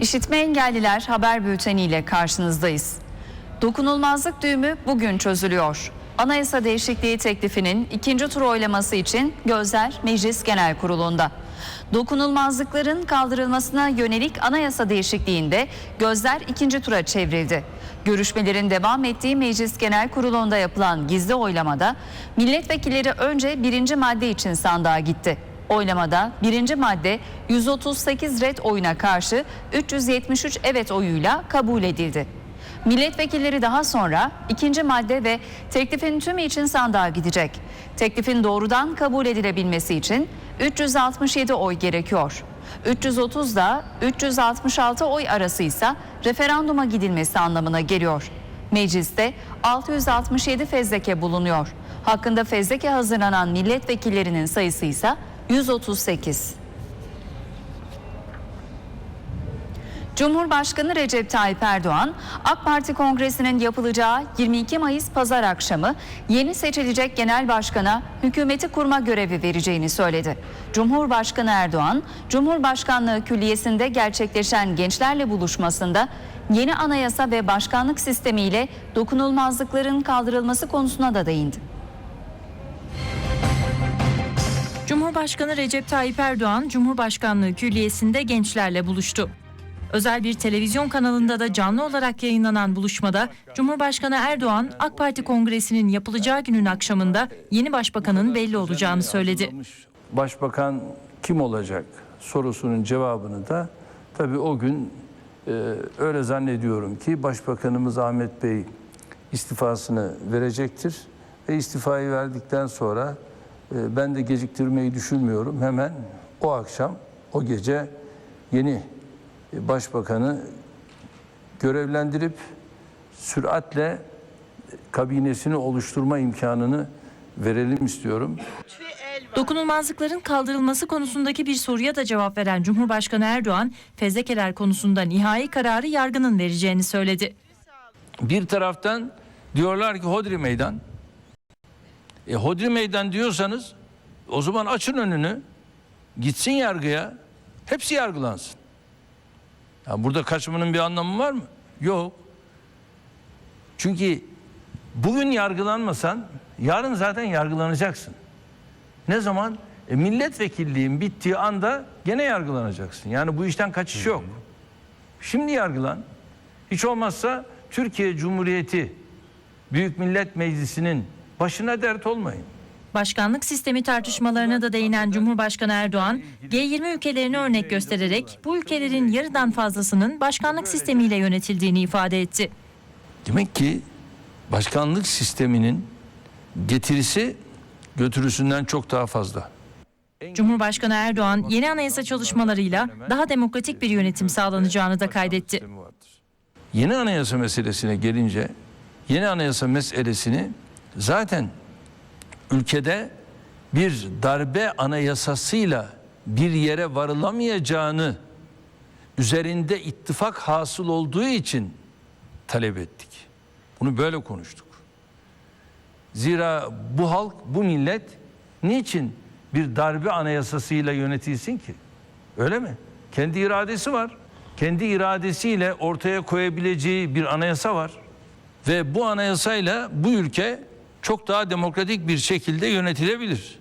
İşitme engelliler haber bülteni ile karşınızdayız. Dokunulmazlık düğümü bugün çözülüyor. Anayasa değişikliği teklifinin ikinci tur oylaması için gözler Meclis Genel Kurulu'nda. Dokunulmazlıkların kaldırılmasına yönelik anayasa değişikliğinde gözler ikinci tura çevrildi. Görüşmelerin devam ettiği Meclis Genel Kurulu'nda yapılan gizli oylamada milletvekilleri önce birinci madde için sandığa gitti. Oylamada birinci madde 138 red oyuna karşı 373 evet oyuyla kabul edildi. Milletvekilleri daha sonra ikinci madde ve teklifin tümü için sandığa gidecek. Teklifin doğrudan kabul edilebilmesi için 367 oy gerekiyor. 330 da 366 oy arası ise referanduma gidilmesi anlamına geliyor. Mecliste 667 fezleke bulunuyor. Hakkında fezleke hazırlanan milletvekillerinin sayısı ise 138. Cumhurbaşkanı Recep Tayyip Erdoğan, AK Parti Kongresi'nin yapılacağı 22 Mayıs pazar akşamı yeni seçilecek genel başkana hükümeti kurma görevi vereceğini söyledi. Cumhurbaşkanı Erdoğan, Cumhurbaşkanlığı Külliyesi'nde gerçekleşen gençlerle buluşmasında yeni anayasa ve başkanlık sistemiyle dokunulmazlıkların kaldırılması konusuna da değindi. Cumhurbaşkanı Recep Tayyip Erdoğan, Cumhurbaşkanlığı Külliyesi'nde gençlerle buluştu. Özel bir televizyon kanalında da canlı olarak yayınlanan buluşmada Cumhurbaşkanı Erdoğan, AK Parti Kongresi'nin yapılacağı günün akşamında yeni başbakanın belli olacağını söyledi. Başbakan kim olacak sorusunun cevabını da tabii o gün e, öyle zannediyorum ki Başbakanımız Ahmet Bey istifasını verecektir ve istifayı verdikten sonra ben de geciktirmeyi düşünmüyorum. Hemen o akşam o gece yeni e, başbakanı görevlendirip süratle kabinesini oluşturma imkanını verelim istiyorum. Dokunulmazlıkların kaldırılması konusundaki bir soruya da cevap veren Cumhurbaşkanı Erdoğan, fezlekeler konusunda nihai kararı yargının vereceğini söyledi. Bir taraftan diyorlar ki Hodri Meydan. E Hodri Meydan diyorsanız o zaman açın önünü. Gitsin yargıya. Hepsi yargılansın. Ya burada kaçmanın bir anlamı var mı? Yok. Çünkü bugün yargılanmasan yarın zaten yargılanacaksın. Ne zaman? E, milletvekilliğin bittiği anda gene yargılanacaksın. Yani bu işten kaçış yok. Şimdi yargılan. Hiç olmazsa Türkiye Cumhuriyeti Büyük Millet Meclisi'nin başına dert olmayın. Başkanlık sistemi tartışmalarına da değinen Cumhurbaşkanı Erdoğan, G20 ülkelerini örnek göstererek bu ülkelerin yarıdan fazlasının başkanlık sistemiyle yönetildiğini ifade etti. Demek ki başkanlık sisteminin getirisi götürüsünden çok daha fazla. Cumhurbaşkanı Erdoğan yeni anayasa çalışmalarıyla daha demokratik bir yönetim sağlanacağını da kaydetti. Yeni anayasa meselesine gelince yeni anayasa meselesini zaten ülkede bir darbe anayasasıyla bir yere varılamayacağını üzerinde ittifak hasıl olduğu için talep ettik. Bunu böyle konuştuk. Zira bu halk, bu millet niçin bir darbe anayasasıyla yönetilsin ki? Öyle mi? Kendi iradesi var. Kendi iradesiyle ortaya koyabileceği bir anayasa var. Ve bu anayasayla bu ülke çok daha demokratik bir şekilde yönetilebilir.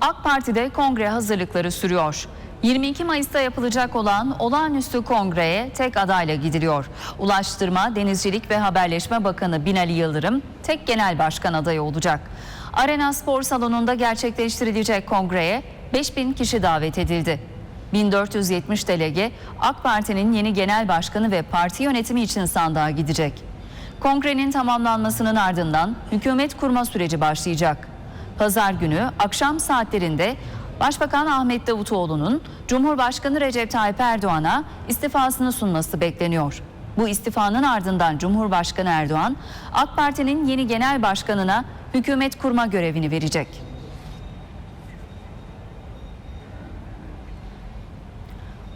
AK Parti'de kongre hazırlıkları sürüyor. 22 Mayıs'ta yapılacak olan olağanüstü kongreye tek adayla gidiliyor. Ulaştırma, Denizcilik ve Haberleşme Bakanı Binali Yıldırım tek genel başkan adayı olacak. Arena Spor Salonu'nda gerçekleştirilecek kongreye 5000 kişi davet edildi. 1470 delege AK Parti'nin yeni genel başkanı ve parti yönetimi için sandığa gidecek. Kongrenin tamamlanmasının ardından hükümet kurma süreci başlayacak. Pazar günü akşam saatlerinde Başbakan Ahmet Davutoğlu'nun Cumhurbaşkanı Recep Tayyip Erdoğan'a istifasını sunması bekleniyor. Bu istifanın ardından Cumhurbaşkanı Erdoğan AK Parti'nin yeni genel başkanına hükümet kurma görevini verecek.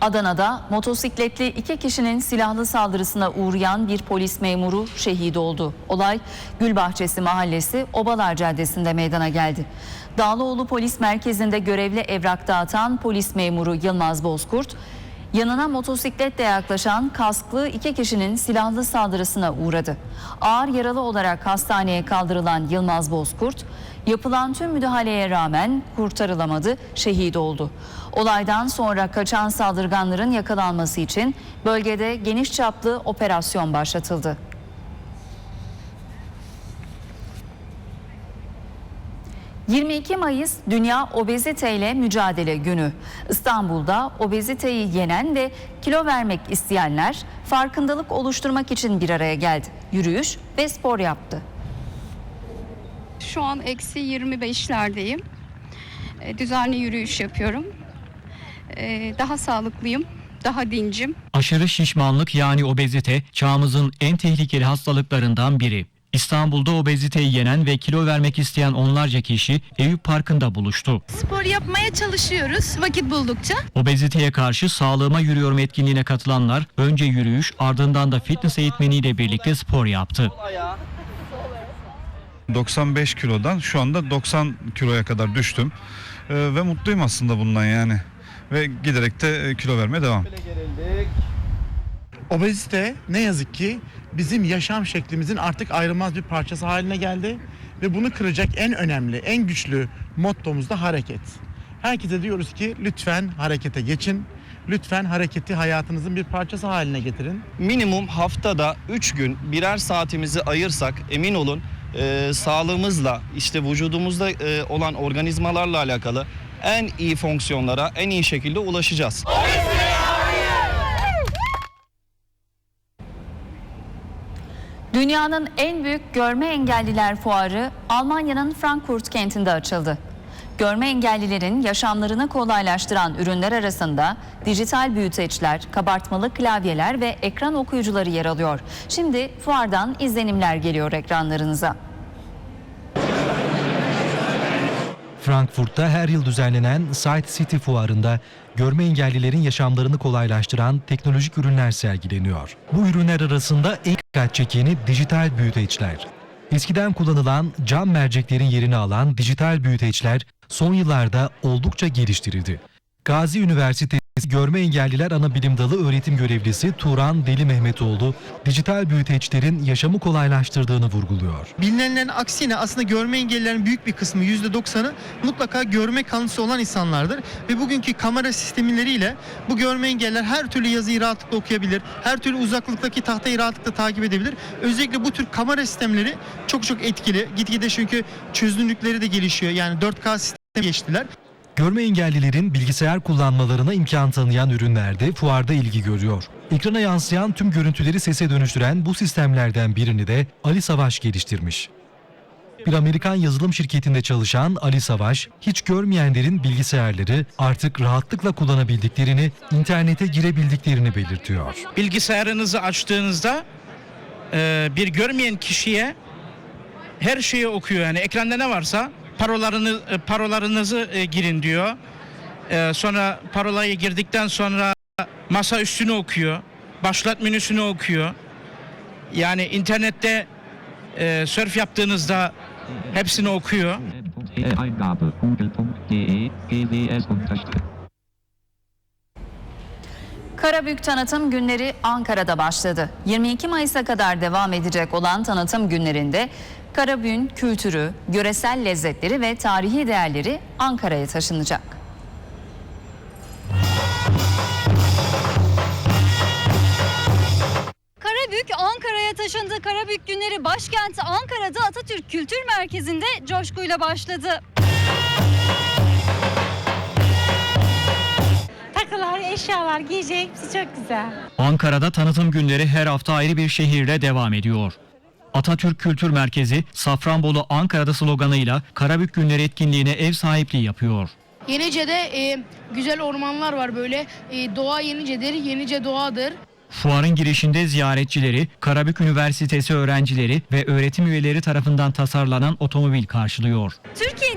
Adana'da motosikletli iki kişinin silahlı saldırısına uğrayan bir polis memuru şehit oldu. Olay Gülbahçesi Mahallesi Obalar Caddesi'nde meydana geldi. Dağlıoğlu Polis Merkezi'nde görevli evrak dağıtan polis memuru Yılmaz Bozkurt, yanına motosikletle yaklaşan kasklı iki kişinin silahlı saldırısına uğradı. Ağır yaralı olarak hastaneye kaldırılan Yılmaz Bozkurt, yapılan tüm müdahaleye rağmen kurtarılamadı, şehit oldu. Olaydan sonra kaçan saldırganların yakalanması için bölgede geniş çaplı operasyon başlatıldı. ...22 Mayıs Dünya Obezite ile Mücadele Günü. İstanbul'da obeziteyi yenen ve kilo vermek isteyenler... ...farkındalık oluşturmak için bir araya geldi. Yürüyüş ve spor yaptı. Şu an eksi 25'lerdeyim. E, Düzenli yürüyüş yapıyorum. E, Daha sağlıklıyım, daha dincim. Aşırı şişmanlık yani obezite çağımızın en tehlikeli hastalıklarından biri. İstanbul'da obeziteyi yenen ve kilo vermek isteyen onlarca kişi Eyüp Parkı'nda buluştu. spor yapmaya çalışıyoruz vakit buldukça. Obeziteye karşı sağlığıma yürüyorum etkinliğine katılanlar önce yürüyüş ardından da fitness eğitmeniyle birlikte spor yaptı. 95 kilodan şu anda 90 kiloya kadar düştüm. Ee, ve mutluyum aslında bundan yani. Ve giderek de e, kilo vermeye devam. Obezite ne yazık ki bizim yaşam şeklimizin artık ayrılmaz bir parçası haline geldi ve bunu kıracak en önemli, en güçlü mottomuz da hareket. Herkese diyoruz ki lütfen harekete geçin. Lütfen hareketi hayatınızın bir parçası haline getirin. minimum haftada 3 gün birer saatimizi ayırsak emin olun e, sağlığımızla işte vücudumuzda e, olan organizmalarla alakalı en iyi fonksiyonlara en iyi şekilde ulaşacağız. Dünyanın en büyük görme engelliler fuarı Almanya'nın Frankfurt kentinde açıldı. Görme engellilerin yaşamlarını kolaylaştıran ürünler arasında dijital büyüteçler, kabartmalı klavyeler ve ekran okuyucuları yer alıyor. Şimdi fuardan izlenimler geliyor ekranlarınıza. Frankfurt'ta her yıl düzenlenen Sight City fuarında görme engellilerin yaşamlarını kolaylaştıran teknolojik ürünler sergileniyor. Bu ürünler arasında en dikkat çekeni dijital büyüteçler. Eskiden kullanılan cam merceklerin yerini alan dijital büyüteçler son yıllarda oldukça geliştirildi. Gazi Üniversitesi Görme Engelliler Anabilim Dalı öğretim görevlisi Turan Deli Mehmetoğlu, dijital büyüteçlerin yaşamı kolaylaştırdığını vurguluyor. Bilinenlerin aksine aslında görme engellilerin büyük bir kısmı %90'ı mutlaka görme kanısı olan insanlardır. Ve bugünkü kamera sistemleriyle bu görme engelliler her türlü yazıyı rahatlıkla okuyabilir. Her türlü uzaklıktaki tahtayı rahatlıkla takip edebilir. Özellikle bu tür kamera sistemleri çok çok etkili. Gitgide çünkü çözünürlükleri de gelişiyor. Yani 4K sisteme geçtiler. Görme engellilerin bilgisayar kullanmalarına imkan tanıyan ürünler de fuarda ilgi görüyor. Ekrana yansıyan tüm görüntüleri sese dönüştüren bu sistemlerden birini de Ali Savaş geliştirmiş. Bir Amerikan yazılım şirketinde çalışan Ali Savaş, hiç görmeyenlerin bilgisayarları artık rahatlıkla kullanabildiklerini, internete girebildiklerini belirtiyor. bilgisayarınızı açtığınızda e, bir görmeyen kişiye her şeyi okuyor. Yani ekranda ne varsa parolarını e, parolarınızı e, girin diyor. E, sonra parolayı girdikten sonra masa üstünü okuyor. Başlat menüsünü okuyor. Yani internette e, surf yaptığınızda hepsini okuyor. Karabük Tanıtım Günleri Ankara'da başladı. 22 Mayıs'a kadar devam edecek olan tanıtım günlerinde Karabük'ün kültürü, yöresel lezzetleri ve tarihi değerleri Ankara'ya taşınacak. Karabük Ankara'ya taşındı. Karabük günleri başkenti Ankara'da Atatürk Kültür Merkezi'nde coşkuyla başladı. Takılar, eşyalar, giyecek hepsi çok güzel. Ankara'da tanıtım günleri her hafta ayrı bir şehirle devam ediyor. Atatürk Kültür Merkezi Safranbolu Ankara'da sloganıyla Karabük Günleri etkinliğine ev sahipliği yapıyor. Yenice'de e, güzel ormanlar var böyle. E, doğa Yenice'dir, Yenice doğadır. Fuarın girişinde ziyaretçileri, Karabük Üniversitesi öğrencileri ve öğretim üyeleri tarafından tasarlanan otomobil karşılıyor. Yerli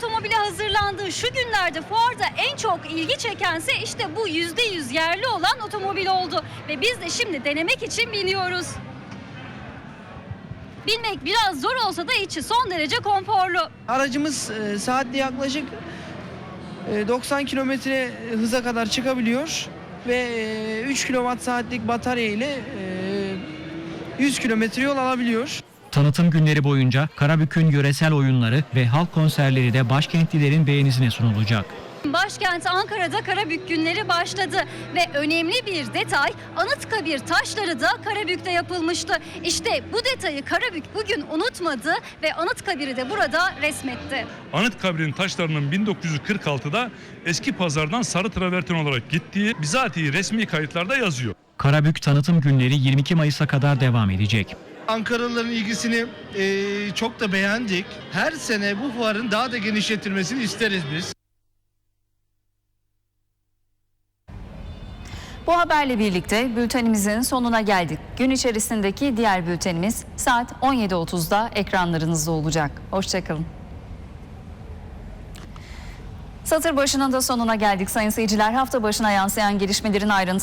otomobili hazırlandığı şu günlerde fuarda en çok ilgi çekense işte bu %100 yerli olan otomobil oldu. Ve biz de şimdi denemek için biniyoruz. Binmek biraz zor olsa da içi son derece konforlu. Aracımız e, saatte yaklaşık e, 90 kilometre hıza kadar çıkabiliyor ve e, 3 kilowatt saatlik batarya ile e, 100 kilometre yol alabiliyor. Tanıtım günleri boyunca Karabük'ün yöresel oyunları ve halk konserleri de başkentlilerin beğenisine sunulacak. Başkent Ankara'da Karabük günleri başladı ve önemli bir detay Anıtkabir taşları da Karabük'te yapılmıştı. İşte bu detayı Karabük bugün unutmadı ve Anıtkabir'i de burada resmetti. Anıtkabir'in taşlarının 1946'da eski pazardan sarı traverten olarak gittiği bizatihi resmi kayıtlarda yazıyor. Karabük tanıtım günleri 22 Mayıs'a kadar devam edecek. Ankaralıların ilgisini e, çok da beğendik. Her sene bu fuarın daha da genişletilmesini isteriz biz. Bu haberle birlikte bültenimizin sonuna geldik. Gün içerisindeki diğer bültenimiz saat 17.30'da ekranlarınızda olacak. Hoşçakalın. Satır başının da sonuna geldik sayın seyirciler. Hafta başına yansıyan gelişmelerin ayrıntıları